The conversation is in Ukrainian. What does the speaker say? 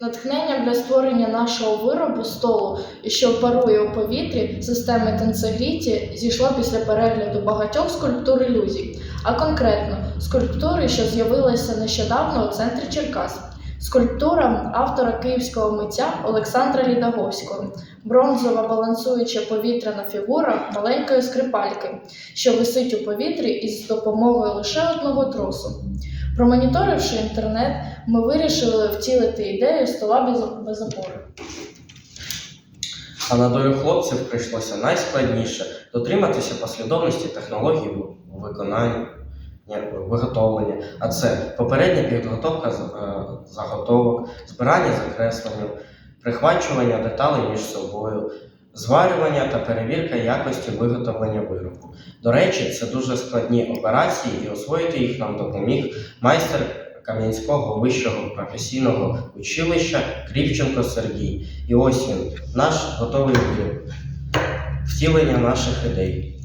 Натхненням для створення нашого виробу столу, що парує у повітрі системи тенцегріті, зійшла після перегляду багатьох скульптур ілюзій, а конкретно скульптури, що з'явилися нещодавно у центрі Черкас. Скульптура автора київського митця Олександра Лідаговського, бронзова балансуюча повітряна фігура маленької скрипальки, що висить у повітрі із допомогою лише одного тросу. Промоніторивши інтернет, ми вирішили втілити ідею стола без, без опори. А на долю хлопців прийшлося найскладніше дотриматися послідовності технологій ні, виготовлення. А це попередня підготовка е, заготовок, збирання закреслення, прихвачування деталей між собою, зварювання та перевірка якості виготовлення виробу. До речі, це дуже складні операції, і освоїти їх нам допоміг майстер Кам'янського вищого професійного училища Крівченко Сергій. І ось він, наш готовий виріб, втілення наших ідей.